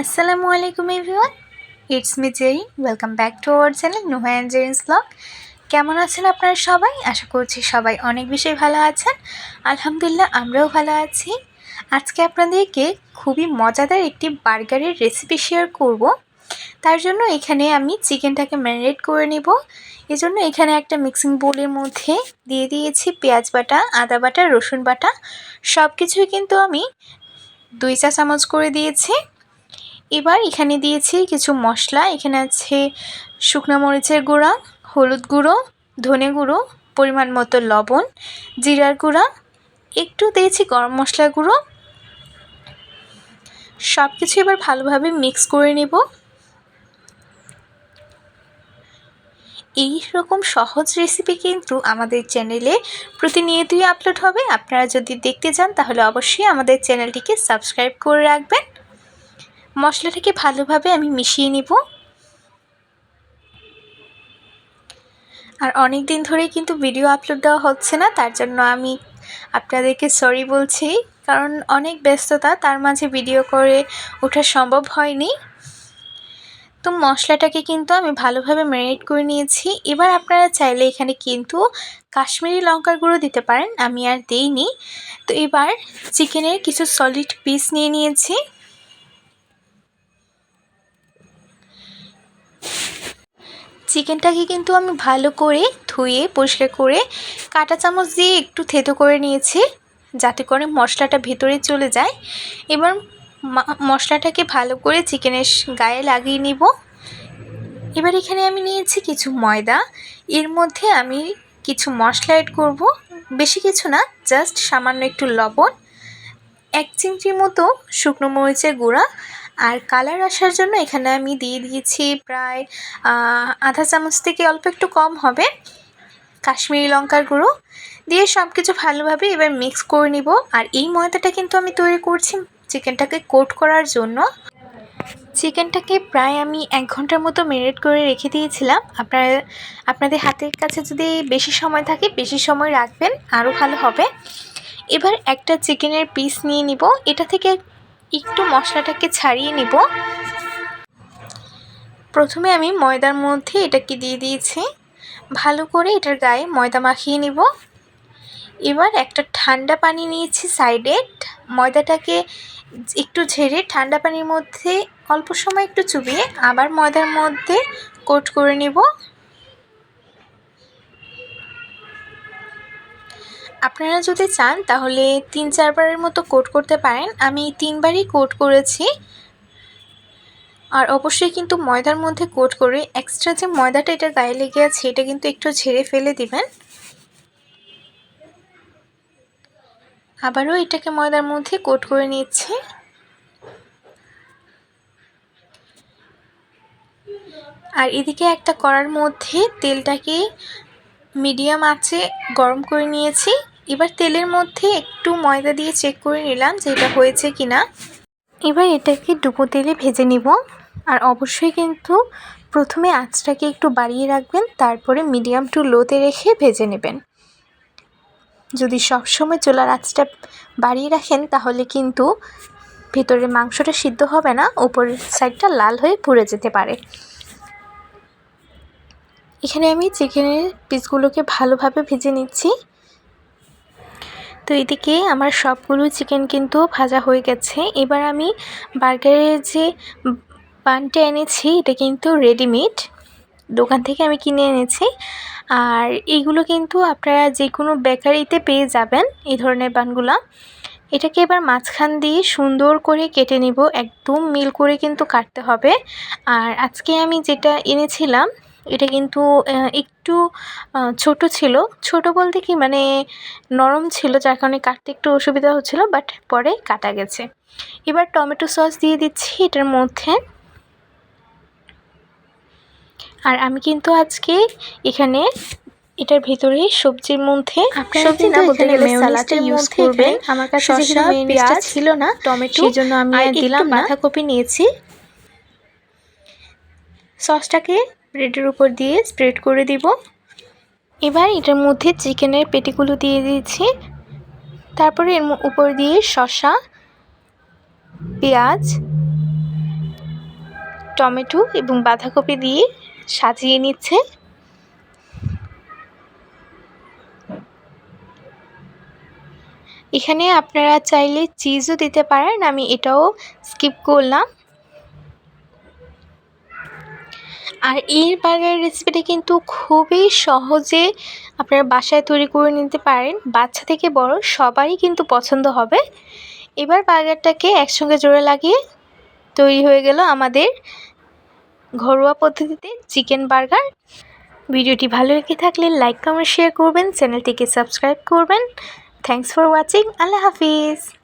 আসসালামু আলাইকুম everyone. It's me Jerry welcome back to our channel Nuha and Jerin's blog কেমন আছেন আপনারা সবাই? আশা করছি সবাই অনেক বেশি ভালো আছেন। আলহামদুলিল্লাহ, আমরাও ভালো আছি। আজকে আপনাদেরকে খুবই মজাদার একটি বার্গারের রেসিপি শেয়ার করব। তার জন্য এখানে আমি চিকেনটাকে ম্যারিনেট করে নেব। এজন্য এখানে একটা মিক্সিং বোলের মধ্যে দিয়ে দিয়েছি পেঁয়াজ বাটা, আদা বাটা, রসুন বাটা। সব কিছুই কিন্তু আমি দুই চা চামচ করে দিয়েছি। এবার এখানে দিয়েছি কিছু মশলা। এখানে আছে শুকনো মরিচের গুঁড়া, হলুদ গুঁড়ো, ধনে গুঁড়ো, পরিমাণ মতো লবণ, জিরার গুঁড়া, একটু দিয়েছি গরম মশলার গুঁড়ো। সব কিছু এবার ভালোভাবে মিক্স করে নেব। এই রকম সহজ রেসিপি কিন্তু আমাদের চ্যানেলে প্রতিনিয়তই আপলোড হবে। আপনারা যদি দেখতে চান তাহলে অবশ্যই আমাদের চ্যানেলটিকে সাবস্ক্রাইব করে রাখবেন। মশলাটাকে ভালোভাবে আমি মিশিয়ে নিব। আর অনেক দিন ধরেই কিন্তু ভিডিও আপলোড দেওয়া হচ্ছে না, তার জন্য আমি আপনাদেরকে সরি বলছি, কারণ অনেক ব্যস্ততা, তার মাঝে ভিডিও করে ওঠা সম্ভব হয়নি। তো মশলাটাকে কিন্তু আমি ভালোভাবে ম্যারিনেট করে নিয়েছি। এবার আপনারা চাইলে এখানে কিন্তু কাশ্মীরি লঙ্কার গুঁড়ো দিতে পারেন, আমি আর দিইনি। তো এবার চিকেনের কিছু সলিড পিস নিয়ে নিয়েছি। চিকেনটাকে কিন্তু আমি ভালো করে ধুয়ে, পরিষ্কার করে কাঁটা চামচ দিয়ে একটু থেতো করে নিয়েছি যাতে করে মশলাটা ভেতরে চলে যায়। এবার মশলাটাকে ভালো করে চিকেনের গায়ে লাগিয়ে নিব। এবার এখানে আমি নিয়েছি কিছু ময়দা। এর মধ্যে আমি কিছু মশলা অ্যাড করব। বেশি কিছু না জাস্ট সামান্য একটু লবণ, এক চিমটি মতো শুকনো মরিচের গুঁড়া আর কালার আসার জন্য এখানে আমি দিয়ে দিয়েছি প্রায় আধা চামচ থেকে অল্প একটু কম হবে। কাশ্মীরি লঙ্কার গুঁড়ো দিয়ে সব কিছু ভালোভাবে এবার মিক্স করে নিব। আর এই ময়দাটা কিন্তু আমি তৈরি করছি চিকেনটাকে কোট করার জন্য। চিকেনটাকে প্রায় আমি এক ঘণ্টার মতো মেরিনেট করে রেখে দিয়েছিলাম। আপনারা, আপনাদের হাতের কাছে যদি বেশি সময় থাকে, বেশি সময় রাখবেন, আরও ভালো হবে। এবার একটা চিকেনের পিস নিয়ে নিব। এটা থেকে একটু মশলাটাকে ছাড়িয়ে নিব। প্রথমে আমি ময়দার মধ্যে এটাকে দিয়ে দিয়েছি। ভালো করে এটার গায়ে ময়দা মাখিয়ে নিব। এবার একটা ঠান্ডা পানি নিয়েছি সাইডে। ময়দাটাকে একটু ঝেড়ে ঠান্ডা পানির মধ্যে অল্প সময় একটু চুবিয়ে আবার ময়দার মধ্যে কোট করে নিব। আপনারা যদি চান, তাহলে তিন চারবারের মতো কোট করতে পারেন। আমি তিনবারই কোট করেছি। আর অবশ্যই কিন্তু ময়দার মধ্যে কোট করে এক্সট্রা যে ময়দাটা এটা গায়ে লেগে আছে, এটা কিন্তু একটু ঝেড়ে ফেলে দিবেন। আবারও এটাকে ময়দার মধ্যে কোট করে নিচ্ছি। আর এদিকে একটা কড়ার মধ্যে তেলটাকে মিডিয়াম আছে, গরম করে নিয়েছি। এবার তেলের মধ্যে একটু ময়দা দিয়ে চেক করে নিলাম যে এটা হয়েছে কি না এবার এটাকে ডুবো তেলে ভেজে নিব। আর অবশ্যই কিন্তু প্রথমে আঁচটাকে একটু বাড়িয়ে রাখবেন, তারপরে মিডিয়াম টু লোতে রেখে ভেজে নেবেন। যদি সবসময় চোলার আঁচটা বাড়িয়ে রাখেন, তাহলে কিন্তু ভেতরের মাংসটা সিদ্ধ হবে না, উপরের সাইডটা লাল হয়ে পুড়ে যেতে পারে। এখানে আমি চিকেনের পিসগুলোকে ভালোভাবে ভেজে নিচ্ছি। তো এদিকে আমার সবগুলো চিকেন কিন্তু ভাজা হয়ে গেছে। এবার আমি বার্গারের যে বানটা এনেছি, এটা কিন্তু রেডিমেড দোকান থেকে আমি কিনে এনেছি। আর এইগুলো কিন্তু আপনারা যে কোনো বেকারিতে পেয়ে যাবেন এই ধরনের বানগুলা। এটাকে এবার মাঝখান দিয়ে সুন্দর করে কেটে নিব। একদম মিল করে কিন্তু কাটতে হবে। আর আজকে আমি যেটা এনেছিলাম এটা কিন্তু একটু ছোট ছিল। ছোট বলতে কি মানে নরম ছিল যার কারণে কাটতে একটু অসুবিধা হচ্ছিল বাট পরে কাটা গেছে। এবার টমেটো সস দিয়ে দিচ্ছি এটার মধ্যে। আর আমি কিন্তু আজকে এখানে এটার ভেতরে সবজির মধ্যে সবজি না বলতে গেলে সালাডের ইউজ করবেন। আমার কাছে যেহেতু পেঁয়াজ ছিল না টমেটো সেই জন্য আমি দিলাম বাঁধাকপি নিয়েছি। সসটাকে ব্রেডের উপর দিয়ে স্প্রেড করে দিব। এবার এটার মধ্যে চিকেনের পেটিগুলো দিয়ে দিয়েছি তারপরে এর উপর দিয়ে শসা, পেঁয়াজ, টমেটো এবং বাঁধাকপি দিয়ে সাজিয়ে নিচ্ছে। এখানে আপনারা চাইলে চিজও দিতে পারেন, আমি এটাও স্কিপ করলাম। আর এই বার্গার রেসিপিটা কিন্তু খুবই সহজে আপনারা বাসায় তৈরি করে নিতে পারেন। বাচ্চা থেকে বড় সবারই কিন্তু পছন্দ হবে। এবার বার্গারটাকে একসঙ্গে জোড়া লাগিয়ে তৈরি হয়ে গেল আমাদের ঘরোয়া পদ্ধতিতে চিকেন বার্গার। ভিডিওটি ভালো লেগে থাকলে লাইক কমেন্ট শেয়ার করবেন। চ্যানেলটিকে সাবস্ক্রাইব করবেন। থ্যাংকস ফর ওয়াচিং আল্লাহ হাফিজ।